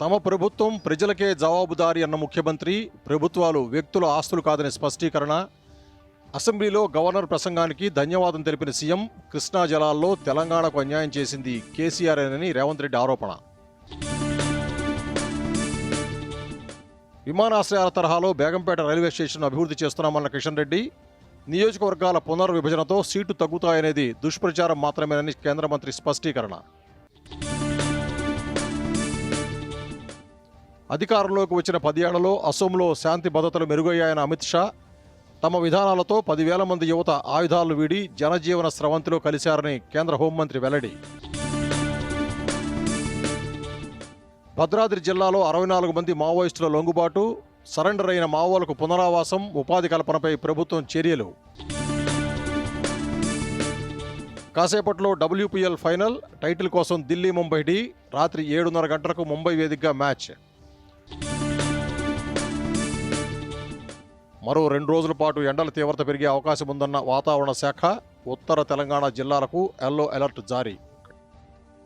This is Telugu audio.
తమ ప్రభుత్వం ప్రజలకే జవాబుదారీ అన్న ముఖ్యమంత్రి ప్రభుత్వాలు వ్యక్తుల ఆస్తులు కాదని స్పష్టీకరణ. అసెంబ్లీలో గవర్నర్ ప్రసంగానికి ధన్యవాదం తెలిపిన సీఎం కృష్ణా జలాల్లో తెలంగాణకు అన్యాయం చేసింది కేసీఆర్ అని రేవంత్ రెడ్డి ఆరోపణ. విమానాశ్రయాల తరహాలో బేగంపేట రైల్వే స్టేషన్ అభివృద్ధి చేస్తున్నామన్న కిషన్ రెడ్డి. నియోజకవర్గాల పునర్విభజనతో సీటు తగ్గుతాయనేది దుష్ప్రచారం మాత్రమేనని కేంద్ర మంత్రి స్పష్టీకరణ. అధికారంలోకి వచ్చిన పదేళ్ళలో అసోంలో శాంతి భద్రతలు మెరుగయ్యాయని అమిత్ షా తమ విధానాలతో పదివేల మంది యువత ఆయుధాలు వీడి జనజీవన స్రవంతిలో కలిశారని కేంద్ర హోంమంత్రి వెల్లడి. భద్రాద్రి జిల్లాలో అరవై నాలుగు మంది మావోయిస్టుల లొంగుబాటు సరెండర్ అయిన మావోలకు పునరావాసం ఉపాధి కల్పనపై ప్రభుత్వం చర్యలు. కాసేపట్లో డబ్ల్యూపీఎల్ ఫైనల్ టైటిల్ కోసం ఢిల్లీ ముంబై డి రాత్రి ఏడున్నర గంటలకు ముంబై వేదికగా మ్యాచ్. మరో రెండు రోజుల పాటు ఎండల తీవ్రత పెరిగే అవకాశం ఉందన్న వాతావరణ శాఖ ఉత్తర తెలంగాణ జిల్లాలకు ఎల్లో అలర్ట్ జారీ.